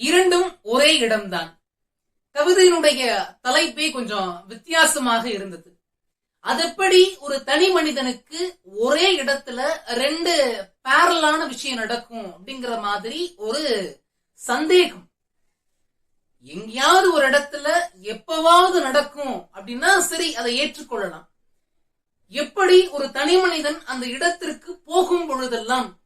இரண்டும் ஒரே இடம்தான். கவிதையினுடைய தலைப்பே கொஞ்சம் வித்தியாசமாக இருந்தது. அதெப்படி ஒரு தனி மனிதனுக்கு ஒரே இடத்துல ரெண்டு பேரலான விஷயம் நடக்கும் அப்படிங்கிற மாதிரி ஒரு சந்தேகம். எங்கேயாவது ஒரு இடத்துல எப்பவாவது நடக்கும் அப்படின்னா சரி அதை ஏற்றுக்கொள்ளலாம். எப்படி ஒரு தனி மனிதன் அந்த இடத்திற்கு போகும் பொழுதெல்லாம்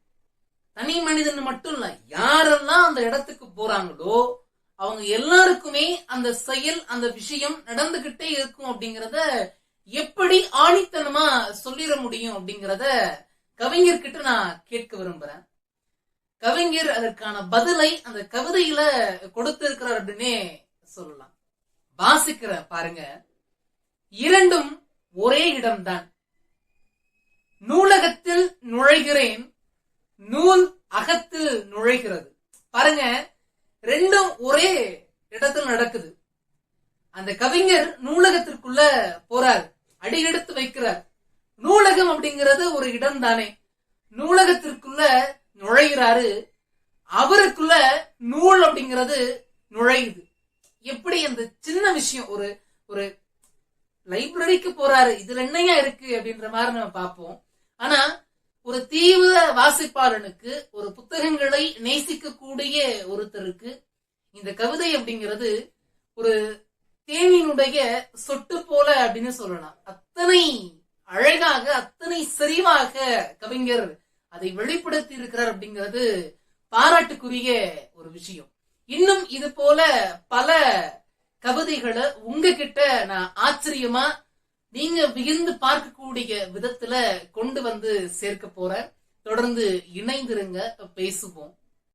தனி மனிதன் மட்டும் இல்ல யாரெல்லாம் அந்த இடத்துக்கு போறாங்களோ அவங்க எல்லாருக்குமே அந்த செயல் அந்த விஷயம் நடந்துகிட்டே இருக்கும் அப்படிங்கறத எப்படி ஆணித்தனமா சொல்லிட முடியும் அப்படிங்கறத கவிஞர்கிட்ட நான் கேட்க விரும்புறேன். கவிஞர் அதற்கான பதிலை அந்த கவிதையில கொடுத்திருக்கிறார் அப்படின்னே சொல்லலாம். வாசிக்கிற பாருங்க. இரண்டும் ஒரே இடம்தான். நூலகத்தில் நுழைகிறேன் நூல் அகத்தில் நுழைகிறது. பாருங்க ரெண்டும் ஒரே இடத்தில் நடக்குது. அந்த கவிஞர் நூலகத்திற்குள்ள போறார். அடி எடுத்து வைக்கிறார். நூலகம் அப்படிங்கிறது ஒரு இடம் தானே. நூலகத்திற்குள்ள நுழைகிறாரு. அவருக்குள்ள நூல் அப்படிங்கிறது நுழையுது. எப்படி அந்த சின்ன விஷயம் ஒரு ஒரு லைப்ரரிக்கு போறாரு. இதுல என்னையா இருக்கு அப்படின்ற மாதிரி நம்ம பார்ப்போம். ஆனா ஒரு தீவிர வாசிப்பாளனுக்கு ஒரு புத்தகங்களை நேசிக்கக்கூடிய ஒருத்தருக்கு இந்த கவிதை அப்படிங்கிறது ஒரு தேனினுடைய சொட்டு போல அப்படின்னு சொல்லலாம். அத்தனை அழகாக அத்தனை செறிவாக கவிஞர் அதை வெளிப்படுத்தி இருக்கிறார் அப்படிங்கிறது பாராட்டுக்குரிய ஒரு விஷயம். இன்னும் இது போல பல கவிதைகளை உங்ககிட்ட நான் ஆச்சரியமா நீங்க வியந்து பார்க்கக்கூடிய விதத்துல கொண்டு வந்து சேர்க்க போறேன். தொடர்ந்து இணைந்திருங்க பேசுவோம்.